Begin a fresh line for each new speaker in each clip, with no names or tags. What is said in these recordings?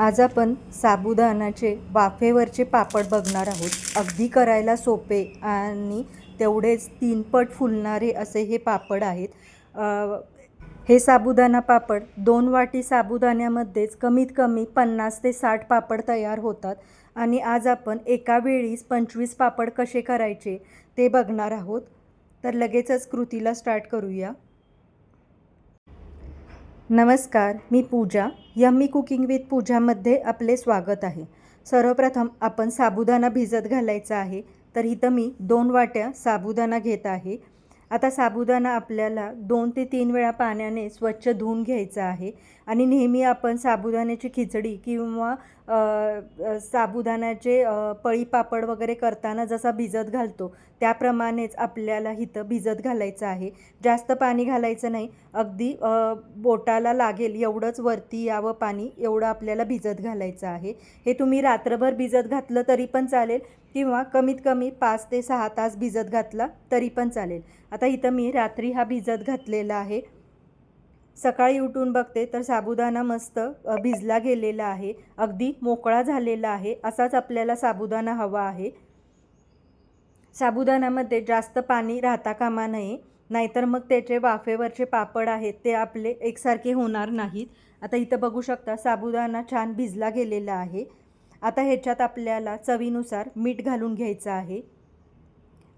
आज आपण साबुदाण्याचे वाफेवरचे पापड बघणार आहोत. अगदी करायला सोपे आणि तेवढेच तीनपट फुलणारे असे हे पापड आहेत. हे साबुदाणा पापड दोन वाटी साबुदाण्यामध्येच कमीत कमी पन्नास ते साठ पापड तयार होतात आणि आज आपण एका वेळीच पंचवीस पापड कसे करायचे ते बघणार आहोत. तर लगेचच कृतीला स्टार्ट करूया. नमस्कार मी पूजा यम्मी कुकिंग विथ पूजामध्ये आपले स्वागत आहे. सर्वप्रथम आपण साबुदाणा भिजत घालायचा आहे तर इथं मी दोन वाट्या साबुदाणा घेत आहे. आता साबुदाणा आपल्याला दोन ते तीन वेळा पाण्याने स्वच्छ धुवून घ्यायचा आहे. आणि नेहमी आपण साबुदाण्याची खिचडी किंवा साबुदाण्याचे पळी पापड वगैरे करताना जसा भिजत घालतो त्याप्रमाणेच आपल्याला इथं भिजत घालायचं आहे. जास्त पाणी घालायचं नाही. अगदी बोटाला लागेल एवढंच वरती यावं पाणी एवढं आपल्याला भिजत घालायचं आहे. हे तुम्ही रात्रभर भिजत घातलं तरी पण चालेल. किंवा कमीत कमी पाच ते सहा तास भिजत घातला तरी पण चालेल. आता इथं मी रात्री हा भिजत घातलेला आहे. सकाळी उठून बघते तर साबुदाणा मस्त भिजला गेलेला आहे. अगदी मोकळा झालेला आहे. असाच आपल्याला साबुदाणा हवा आहे. साबुदाण्यामध्ये जास्त पाणी राहता कामा नये. नाहीतर मग त्याचे वाफेवरचे पापड आहेत ते आपले एकसारखे होणार नाहीत. आता इथं बघू शकता साबुदाणा छान भिजला गेलेला आहे. आता ह्याच्यात आपल्याला चवीनुसार मीठ घालून घ्यायचं आहे.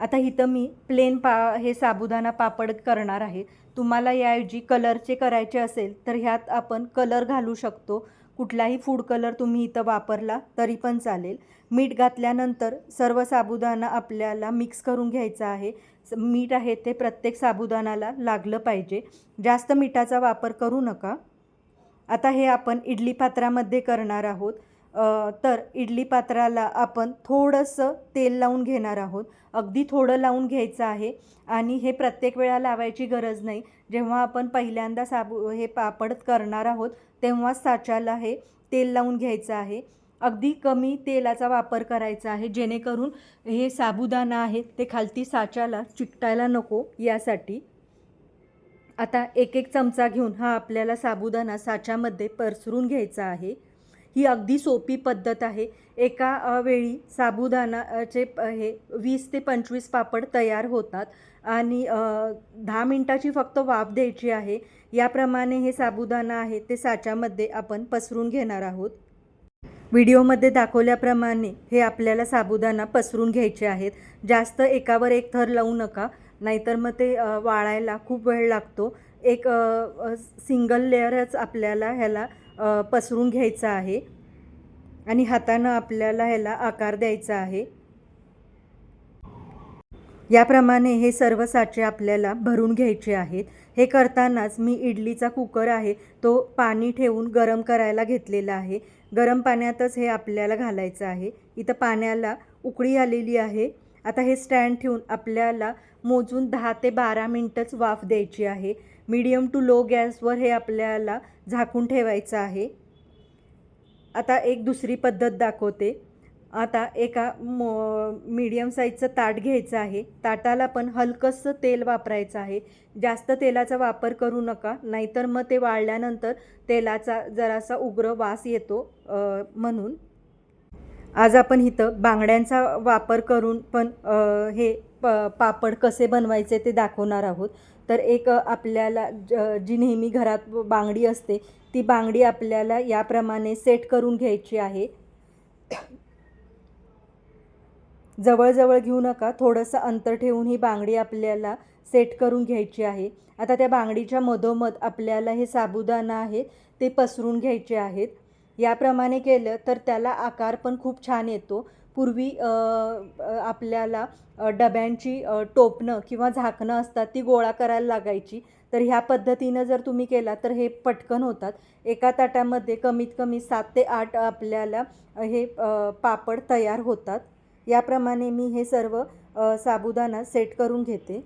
आता इथं मी प्लेन पा हे साबुदाणा पापड करणार आहे. तुम्हाला याऐवजी कलरचे करायचे असेल तर ह्यात आपण कलर घालू शकतो. कुठलाही फूड कलर तुम्ही इथं वापरला तरी पण चालेल. मीठ घातल्यानंतर सर्व साबुदाणा आपल्याला मिक्स करून घ्यायचा आहे. स- मीठ आहे ते प्रत्येक साबुदाणाला लागलं पाहिजे. जास्त मिठाचा वापर करू नका. आता हे आपण इडली पात्रामध्ये करणार आहोत. तर इडली पात्राला आपण थोडंसं तेल लावून घेणार आहोत. अगदी थोडं लावून घ्यायचं आहे आणि हे प्रत्येक वेळा लावायची गरज नाही. जेव्हा आपण पहिल्यांदा साबू हे पापड करणार आहोत तेव्हाच साच्याला हे तेल लावून घ्यायचं आहे. अगदी कमी तेलाचा वापर करायचा आहे जेणेकरून हे साबुदाणा आहे ते खालती साच्याला चिकटायला नको यासाठी. आता एक एक चमचा घेऊन हा आपल्याला साबुदाणा साच्यामध्ये पसरून घ्यायचा आहे. ही अगदी सोपी पद्धत आहे. एका वेळी साबुदाणाचे हे वीस ते पंचवीस पापड तयार होतात आणि दहा मिनटाची फक्त वाफ द्यायची आहे. याप्रमाणे हे साबुदाणा आहे ते साच्यामध्ये आपण पसरून घेणार आहोत. व्हिडिओमध्ये दाखवल्याप्रमाणे हे आपल्याला साबुदाणा पसरून घ्यायचे आहेत. जास्त एकावर एक थर लावू नका नाहीतर मग ते वाळायला खूप वेळ लागतो. एक सिंगल लेअरच आपल्याला ह्याला पसरून घ्यायचं आहे आणि हातानं आपल्याला ह्याला आकार द्यायचा आहे. याप्रमाणे हे सर्व साचे आपल्याला भरून घ्यायचे आहेत. हे करतानाच मी इडलीचा कुकर आहे तो पाणी ठेवून गरम करायला घेतलेला आहे. गरम पाण्यातच हे आपल्याला घालायचं आहे. इथं पाण्याला उकळी आलेली आहे. आता हे स्टँड ठेवून आपल्याला मोजून दहा ते बारा मिनटंच वाफ द्यायची आहे. मीडियम टू लो गॅसवर हे आपल्याला झाकून ठेवायचं आहे. आता एक दुसरी पद्धत दाखवते. आता एका मो मीडियम साईजचं ताट घ्यायचं आहे. ताटाला पण हलकंसं तेल वापरायचं आहे. जास्त तेलाचा वापर करू नका नाहीतर मग ते वाळल्यानंतर तेलाचा जरासा उग्र वास येतो म्हणून. आज आपण इथं बांगड्यांचा वापर करून पण हे प पापड कसे बनवायचे ते दाखवणार आहोत. तर एक आपल्याला ज जी नेहमी घरात बांगडी असते ती बांगडी आपल्याला याप्रमाणे सेट करून घ्यायची आहे. जवळजवळ घेऊ नका थोडंसं अंतर ठेवून ही बांगडी आपल्याला सेट करून घ्यायची आहे. आता त्या बांगडीच्या मधोमध आपल्याला हे साबुदाणा आहे ते पसरून घ्यायचे आहेत. याप्रमाणे केलं तर त्याला आकार पण खूप छान येतो. पूर्वी आपल्याला डब्यांची टोपणं किंवा झाकणं असतात ती गोळा करायला लागायची. तर ह्या पद्धतीनं जर तुम्ही केला तर हे पटकन होतात. एका ताटामध्ये कमीत कमी सात ते आठ आपल्याला हे पापड तयार होतात. याप्रमाणे मी हे सर्व साबुदाणा सेट करून घेते.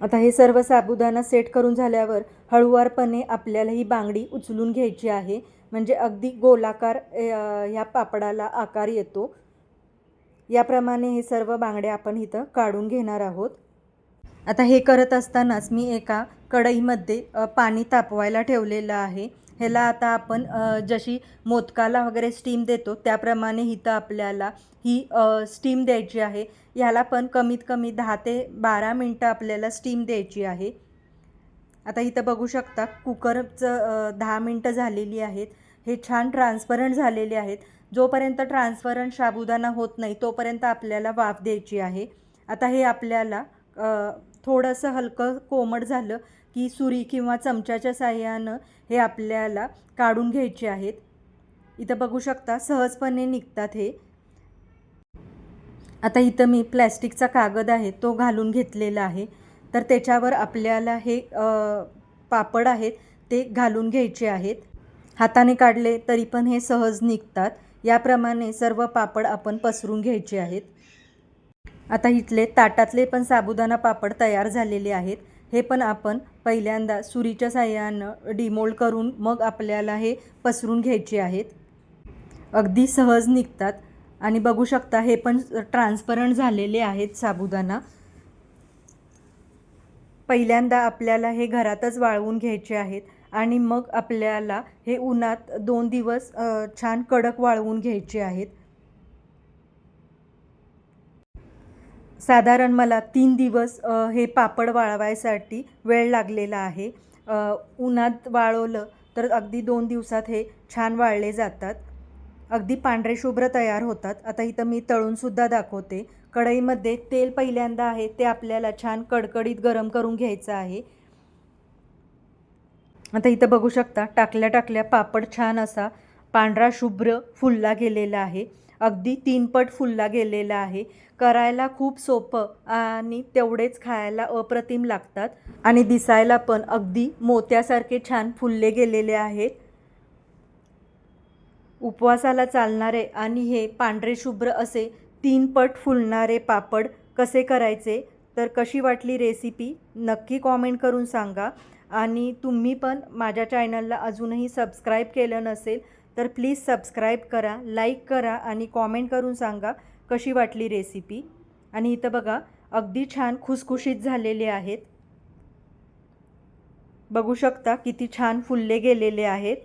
आता हे सर्व साबुदाणा सेट करून झाल्यावर हळुवारपणे आपल्याला ही बांगडी उचलून घ्यायची आहे. म्हणजे अगदी गोलाकार ह्या पापडाला आकार येतो. याप्रमाणे हे सर्व बांगडे आपण इथं काढून घेणार आहोत. आता हे करत असतानाच मी एका कढईमध्ये पाणी तापवायला ठेवलेलं आहे. ह्याला आता आपण जशी मोदकाला वगैरे स्टीम देतो त्याप्रमाणे इथं आपल्याला ही स्टीम द्यायची आहे. ह्याला पण कमीत कमी दहा ते बारा मिनटं आपल्याला स्टीम द्यायची आहे. आता इथं बघू शकता कुकरचं दहा मिनटं झालेली आहेत. हे छान ट्रान्सपरंट झालेले आहेत. जोपर्यंत ट्रान्सपरंट साबुदाणा होत नाही तोपर्यंत आपल्याला वाफ द्यायची आहे. आता हे आपल्याला थोडंसं हलकं कोमट झालं की सुरी किंवा चमच्याच्या साह्यानं हे आपल्याला काढून घ्यायचे आहेत. इथं बघू शकता सहजपणे निघतात हे. आता इथं मी प्लॅस्टिकचा कागद आहे तो घालून घेतलेला आहे. तर त्याच्यावर आपल्याला हे पापड आहेत ते घालून घ्यायचे आहेत. हाताने काढले तरी पण हे सहज निघतात. याप्रमाणे सर्व पापड आपण पसरून घ्यायचे आहेत. आता इथले ताटातले पण साबुदाणा पापड तयार झालेले आहेत. हे पण आपण पहिल्यांदा सुरीच्या साह्यानं डिमोल्ड करून मग आपल्याला हे पसरून घ्यायचे आहेत. अगदी सहज निघतात. आणि बघू शकता हे पण ट्रान्सपरंट झालेले आहेत साबुदाणा. पहिल्यांदा आपल्याला हे घरातच वाळवून घ्यायचे आहेत. आणि मग आपल्याला हे उन्हात दोन दिवस छान कडक वाळवून घ्यायचे आहेत. साधारण मला तीन दिवस हे पापड वाळवायसाठी वेळ लागलेला आहे. उन्हात वाळवलं तर अगदी दोन दिवसात हे छान वाळले जातात. अगदी पांढरे शुभ्र तयार होतात. आता इथं मी तळूनसुद्धा दाखवते. कढईमध्ये तेल पहिल्यांदा आहे ते आपल्याला छान कडकडीत गरम करून घ्यायचं आहे. आता इथं बघू शकता टाकल्या टाकल्या पापड छान असा पांढरा शुभ्र फुलला गेलेला आहे. अगदी तीनपट फुलला गेलेला आहे. करायला खूप सोपं आणि तेवढेच खायला अप्रतिम लागतात. आणि दिसायला पण अगदी मोत्यासारखे छान फुलले गेलेले आहेत. उपवासाला चालणारे आणि हे पांढरे शुभ्र असे तीन पट फुलणारे पापड कसे करायचे तर कशी वाटली रेसिपी नक्की कॉमेंट करून सांगा. आणि तुम्ही पण माझ्या चॅनलला अजूनही सबस्क्राईब केलं नसेल तर प्लीज सबस्क्राईब करा लाईक करा आणि कॉमेंट करून सांगा कशी वाटली रेसिपी. आणि इथं बघा अगदी छान खुसखुशीत झालेले आहेत. बघू शकता किती छान फुलले गेलेले आहेत.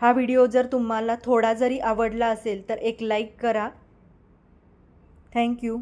हा व्हिडिओ जर तुम्हाला थोडा जरी आवडला असेल तर एक लाईक करा. थँक्यू